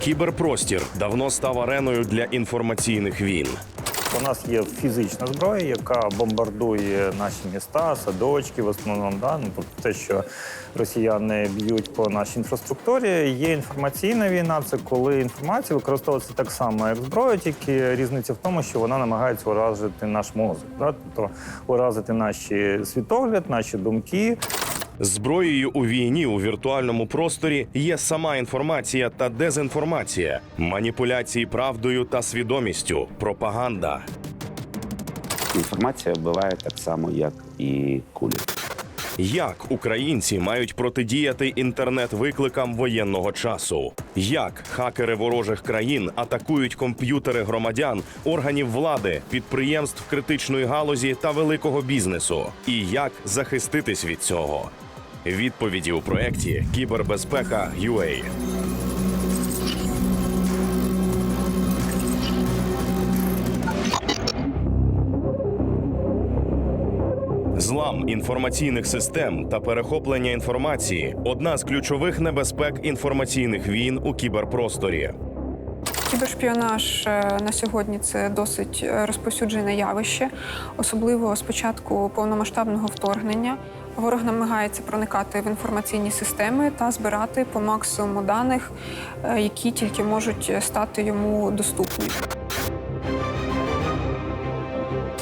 Кіберпростір давно став ареною для інформаційних війн. У нас є фізична зброя, яка бомбардує наші міста, садочки, в основному да? ну, тобто те, що росіяни б'ють по нашій інфраструктурі. Є інформаційна війна, це коли інформація використовується так само, як зброя, тільки різниця в тому, що вона намагається уразити наш мозок, да? тобто уразити наші світогляд, наші думки. Зброєю у війні у віртуальному просторі є сама інформація та дезінформація, маніпуляції правдою та свідомістю, пропаганда. Інформація вбиває так само, як і кулі. Як українці мають протидіяти інтернет-викликам воєнного часу? Як хакери ворожих країн атакують комп'ютери громадян, органів влади, підприємств критичної галузі та великого бізнесу? І як захиститись від цього? Відповіді у проєкті Кібербезпека UA. Злам інформаційних систем та перехоплення інформації одна з ключових небезпек інформаційних війн у кіберпросторі. Кібершпіонаж е, на сьогодні це досить е, розповсюджене явище, особливо з початку повномасштабного вторгнення. Ворог намагається проникати в інформаційні системи та збирати по максимуму даних, е, які тільки можуть стати йому доступні.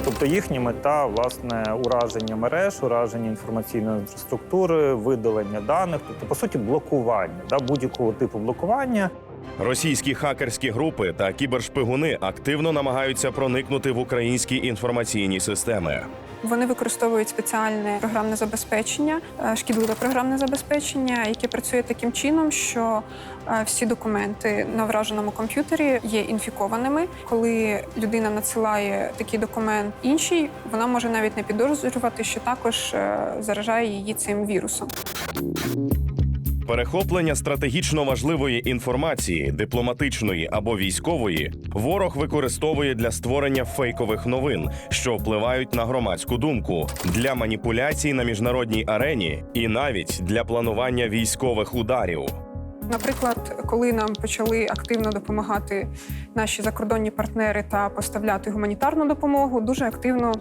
Тобто їхня мета власне ураження мереж, ураження інформаційної інфраструктури, видалення даних, тобто по суті блокування, да, будь-якого типу блокування. Російські хакерські групи та кібершпигуни активно намагаються проникнути в українські інформаційні системи. Вони використовують спеціальне програмне забезпечення, е, шкідливе програмне забезпечення, яке працює таким чином, що е, всі документи на враженому комп'ютері є інфікованими. Коли людина надсилає такий документ іншій, вона може навіть не підозрювати, що також е, заражає її цим вірусом. Перехоплення стратегічно важливої інформації, дипломатичної або військової, ворог використовує для створення фейкових новин, що впливають на громадську думку, для маніпуляцій на міжнародній арені і навіть для планування військових ударів. Наприклад, коли нам почали активно допомагати наші закордонні партнери та поставляти гуманітарну допомогу, дуже активно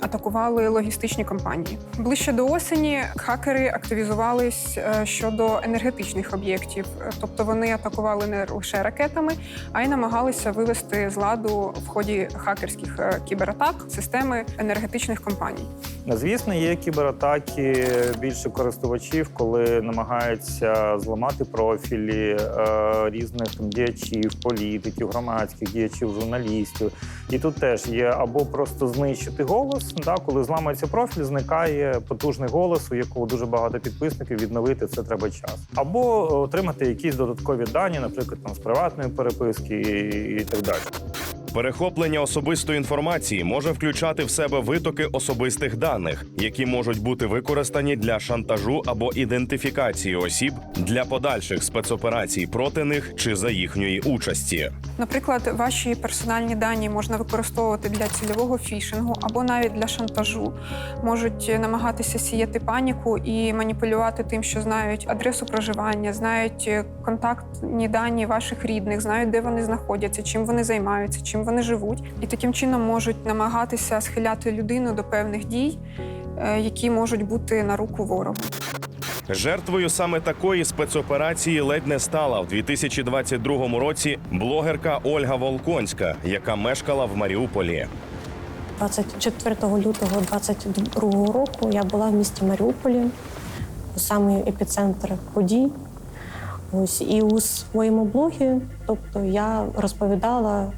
атакували логістичні компанії. Ближче до осені хакери активізувались е, щодо енергетичних об'єктів, Е, тобто вони атакували не лише ракетами, а й намагалися вивести з ладу в ході хакерських е, кібератак системи енергетичних компаній. Ну, Звісно, є кібератаки більше користувачів, коли намагаються зламати профілі е, різних там, діячів, політиків, громадських діячів, журналістів. І тут теж є або просто знищити голос, да, коли зламається профіль, зникає потужний голос, у якого дуже багато підписників. Відновити це треба час, або отримати якісь додаткові дані, наприклад, там з приватної переписки і так далі. Перехоплення особистої інформації може включати в себе витоки особистих даних, які можуть бути використані для шантажу або ідентифікації осіб для подальших спецоперацій проти них чи за їхньої участі. Наприклад, ваші персональні дані можна використовувати для цільового фішингу або навіть для шантажу. Можуть намагатися сіяти паніку і маніпулювати тим, що знають адресу проживання, знають контактні дані ваших рідних, знають, де вони знаходяться, чим вони займаються, чим вони живуть, і таким чином можуть намагатися схиляти людину до певних дій, е, які можуть бути на руку ворогу. Жертвою саме такої спецоперації ледь не стала в 2022 році блогерка Ольга Волконська, яка мешкала в Маріуполі. 24 лютого 2022 року я була в місті Маріуполі, саме епіцентр подій. Ось і у своєму блогі, тобто я розповідала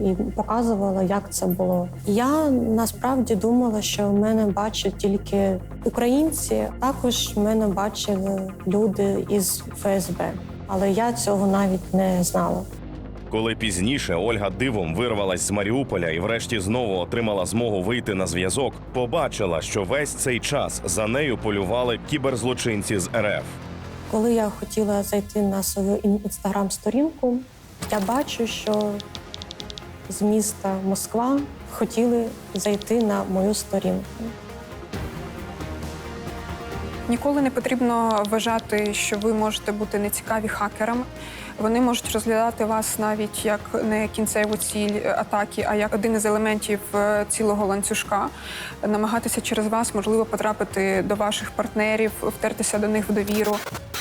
і показувала, як це було. Я насправді думала, що мене бачать тільки українці. Також мене бачили люди із ФСБ, але я цього навіть не знала. Коли пізніше Ольга дивом вирвалась з Маріуполя і врешті знову отримала змогу вийти на зв'язок, побачила, що весь цей час за нею полювали кіберзлочинці з РФ. Коли я хотіла зайти на свою інстаграм-сторінку, я бачу, що з міста Москва хотіли зайти на мою сторінку. Ніколи не потрібно вважати, що ви можете бути нецікаві хакерами. Вони можуть розглядати вас навіть як не кінцеву ціль атаки, а як один із елементів е, цілого ланцюжка, намагатися через вас можливо потрапити до ваших партнерів, втертися до них в довіру.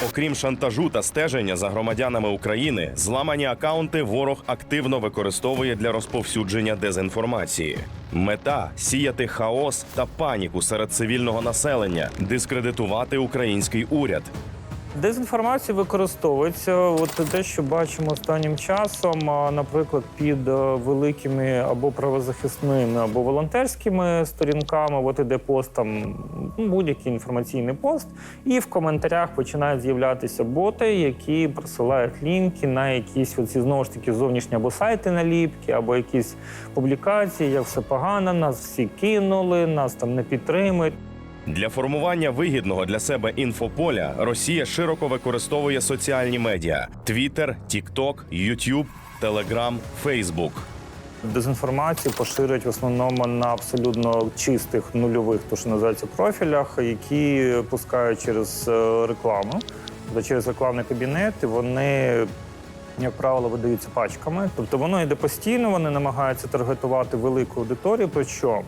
Окрім шантажу та стеження за громадянами України, зламані акаунти ворог активно використовує для розповсюдження дезінформації. Мета сіяти хаос та паніку серед цивільного населення, дискредитувати український уряд. Дезінформація використовується. От те, що бачимо останнім часом, наприклад, під е, великими або правозахисними, або волонтерськими сторінками, от іде пост там ну, будь-який інформаційний пост, і в коментарях починають з'являтися боти, які присилають лінки на якісь оці знову ж таки зовнішні або сайти наліпки, або якісь публікації, як все погано, нас всі кинули, нас там не підтримують. Для формування вигідного для себе інфополя Росія широко використовує соціальні медіа: Twitter, TikTok, YouTube, Telegram, Facebook. Дезінформацію поширюють в основному на абсолютно чистих нульових, то що називається профілях, які пускають через е, рекламу. Через рекламний кабінет, і вони, як правило, видаються пачками. Тобто воно йде постійно, вони намагаються таргетувати велику аудиторію. Причому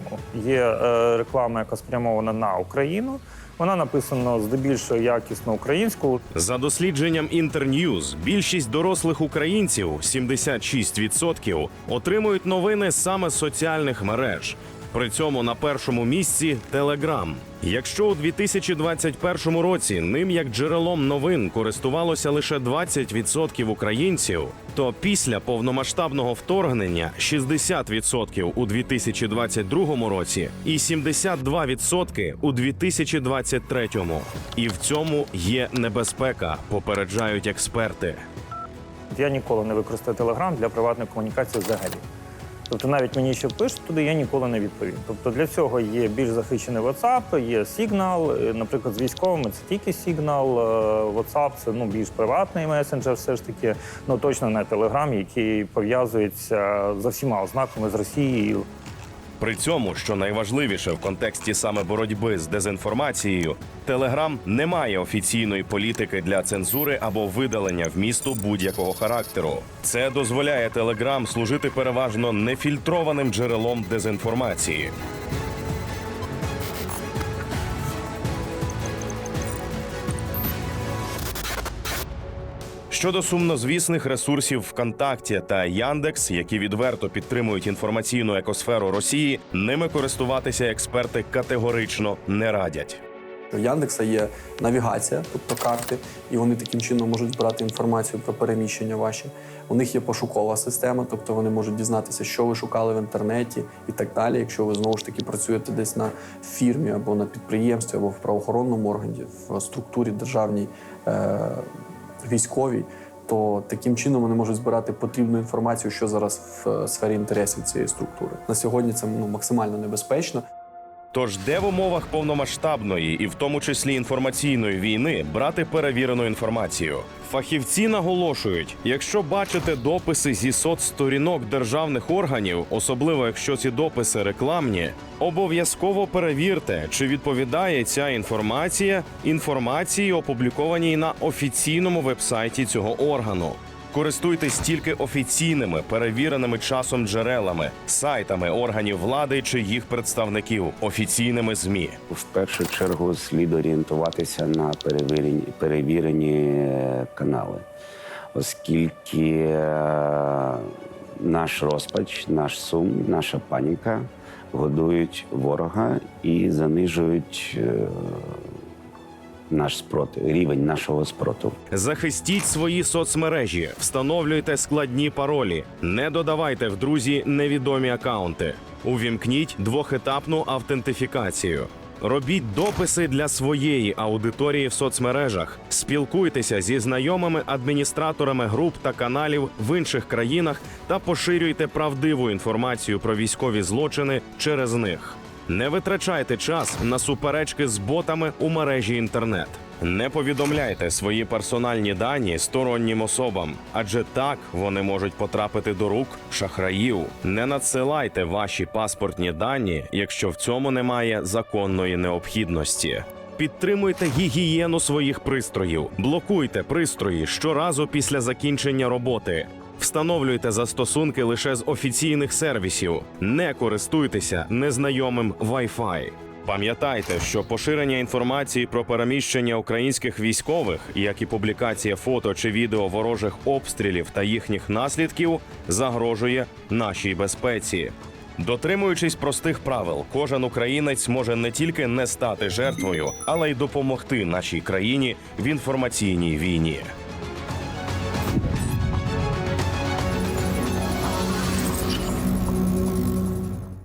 є е, реклама, яка спрямована на Україну. Вона написана здебільшого якісно українською. За дослідженням Internews, більшість дорослих українців 76% отримують новини саме з соціальних мереж. При цьому на першому місці Telegram. Якщо у 2021 році ним як джерелом новин користувалося лише 20% українців, то після повномасштабного вторгнення 60% у 2022 році і 72% у 2023. І в цьому є небезпека, попереджають експерти. Я ніколи не використаю Телеграм для приватної комунікації взагалі. Тобто навіть мені ще пишуть туди, я ніколи не відповім. Тобто для цього є більш захищений WhatsApp, є Signal. Е, Наприклад, з військовими це тільки Signal, е, WhatsApp це ну більш приватний месенджер, все ж таки. Ну точно не Telegram, який пов'язується за всіма ознаками з Росією. При цьому, що найважливіше в контексті саме боротьби з дезінформацією, Телеграм не має офіційної політики для цензури або видалення в місту будь-якого характеру. Це дозволяє Телеграм служити переважно нефільтрованим джерелом дезінформації. Щодо сумнозвісних ресурсів ВКонтакті та Яндекс, які відверто підтримують інформаційну екосферу Росії, ними користуватися експерти категорично не радять. У Яндекса є навігація, тобто карти, і вони таким чином можуть збирати інформацію про переміщення ваші. У них є пошукова система, тобто вони можуть дізнатися, що ви шукали в інтернеті і так далі. Якщо ви знову ж таки працюєте десь на фірмі або на підприємстві, або в правоохоронному органі, в структурі державній е- військовій, то таким чином вони можуть збирати потрібну інформацію, що зараз в е, сфері інтересів цієї структури. На сьогодні це ну, максимально небезпечно. Тож, де в умовах повномасштабної і в тому числі інформаційної війни брати перевірену інформацію? Фахівці наголошують, якщо бачите дописи зі соцсторінок державних органів, особливо якщо ці дописи рекламні, обов'язково перевірте, чи відповідає ця інформація інформації, опублікованій на офіційному вебсайті цього органу. Користуйтесь тільки офіційними перевіреними часом джерелами, сайтами органів влади чи їх представників, офіційними змі. В першу чергу слід орієнтуватися на перевірені, перевірені е, канали, оскільки е, наш розпач, наш сум, наша паніка годують ворога і занижують е, наш спротив, рівень нашого спротиву. Захистіть свої соцмережі, встановлюйте складні паролі, не додавайте в друзі невідомі акаунти. Увімкніть двохетапну автентифікацію. Робіть дописи для своєї аудиторії в соцмережах, спілкуйтеся зі знайомими адміністраторами груп та каналів в інших країнах та поширюйте правдиву інформацію про військові злочини через них. Не витрачайте час на суперечки з ботами у мережі інтернет. Не повідомляйте свої персональні дані стороннім особам, адже так вони можуть потрапити до рук шахраїв. Не надсилайте ваші паспортні дані, якщо в цьому немає законної необхідності. Підтримуйте гігієну своїх пристроїв, блокуйте пристрої щоразу після закінчення роботи. Встановлюйте застосунки лише з офіційних сервісів. Не користуйтеся незнайомим Wi-Fi. Пам'ятайте, що поширення інформації про переміщення українських військових, як і публікація фото чи відео ворожих обстрілів та їхніх наслідків, загрожує нашій безпеці. Дотримуючись простих правил, кожен українець може не тільки не стати жертвою, але й допомогти нашій країні в інформаційній війні.